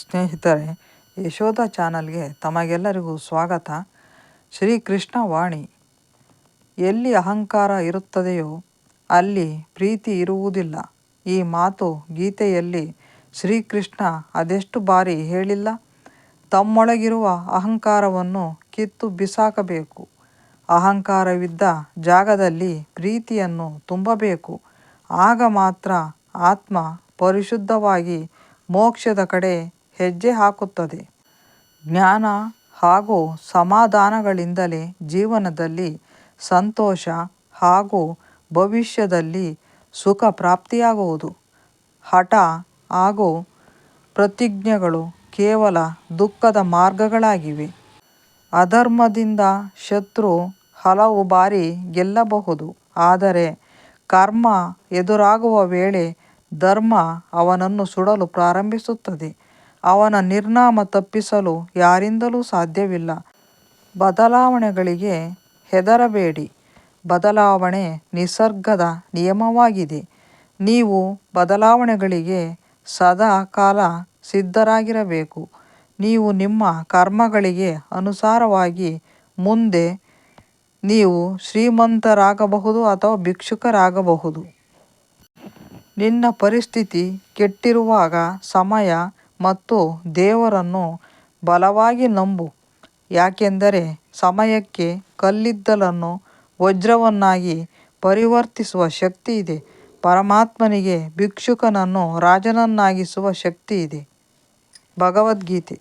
ಸ್ನೇಹಿತರೆ, ಯಶೋಧ ಚಾನಲ್ಗೆ ತಮಗೆಲ್ಲರಿಗೂ ಸ್ವಾಗತ. ಶ್ರೀಕೃಷ್ಣ ವಾಣಿ. ಎಲ್ಲಿ ಅಹಂಕಾರ ಇರುತ್ತದೆಯೋ ಅಲ್ಲಿ ಪ್ರೀತಿ ಇರುವುದಿಲ್ಲ. ಈ ಮಾತು ಗೀತೆಯಲ್ಲಿ ಶ್ರೀಕೃಷ್ಣ ಅದೆಷ್ಟು ಬಾರಿ ಹೇಳಿಲ್ಲ? ತಮ್ಮೊಳಗಿರುವ ಅಹಂಕಾರವನ್ನು ಕಿತ್ತು ಬಿಸಾಕಬೇಕು. ಅಹಂಕಾರವಿದ್ದ ಜಾಗದಲ್ಲಿ ಪ್ರೀತಿಯನ್ನು ತುಂಬಬೇಕು. ಆಗ ಮಾತ್ರ ಆತ್ಮ ಪರಿಶುದ್ಧವಾಗಿ ಮೋಕ್ಷದ ಕಡೆ ಹೆಜ್ಜೆ ಹಾಕುತ್ತದೆ. ಜ್ಞಾನ ಹಾಗೂ ಸಮಾಧಾನಗಳಿಂದಲೇ ಜೀವನದಲ್ಲಿ ಸಂತೋಷ ಹಾಗೂ ಭವಿಷ್ಯದಲ್ಲಿ ಸುಖ ಪ್ರಾಪ್ತಿಯಾಗುವುದು. ಹಠ ಹಾಗೂ ಪ್ರತಿಜ್ಞೆಗಳು ಕೇವಲ ದುಃಖದ ಮಾರ್ಗಗಳಾಗಿವೆ. ಅಧರ್ಮದಿಂದ ಶತ್ರು ಹಲವು ಬಾರಿ ಗೆಲ್ಲಬಹುದು. ಆದರೆ ಕರ್ಮ ಎದುರಾಗುವ ವೇಳೆ ಧರ್ಮ ಅವನನ್ನು ಸುಡಲು ಪ್ರಾರಂಭಿಸುತ್ತದೆ. ಅವನ ನಿರ್ನಾಮ ತಪ್ಪಿಸಲು ಯಾರಿಂದಲೂ ಸಾಧ್ಯವಿಲ್ಲ. ಬದಲಾವಣೆಗಳಿಗೆ ಹೆದರಬೇಡಿ. ಬದಲಾವಣೆ ನಿಸರ್ಗದ ನಿಯಮವಾಗಿದೆ. ನೀವು ಬದಲಾವಣೆಗಳಿಗೆ ಸದಾ ಕಾಲ ಸಿದ್ಧರಾಗಿರಬೇಕು. ನೀವು ನಿಮ್ಮ ಕರ್ಮಗಳಿಗೆ ಅನುಸಾರವಾಗಿ ಮುಂದೆ ನೀವು ಶ್ರೀಮಂತರಾಗಬಹುದು ಅಥವಾ ಭಿಕ್ಷುಕರಾಗಬಹುದು. ನಿನ್ನ ಪರಿಸ್ಥಿತಿ ಕೆಟ್ಟಿರುವಾಗ ಸಮಯ ಮತ್ತು ದೇವರನ್ನು ಬಲವಾಗಿ ನಂಬು. ಯಾಕೆಂದರೆ ಸಮಯಕ್ಕೆ ಕಲ್ಲಿದ್ದಲನ್ನು ವಜ್ರವನ್ನಾಗಿ ಪರಿವರ್ತಿಸುವ ಶಕ್ತಿ ಇದೆ. ಪರಮಾತ್ಮನಿಗೆ ಭಿಕ್ಷುಕನನ್ನು ರಾಜನನ್ನಾಗಿಸುವ ಶಕ್ತಿ ಇದೆ. ಭಗವದ್ಗೀತೆ.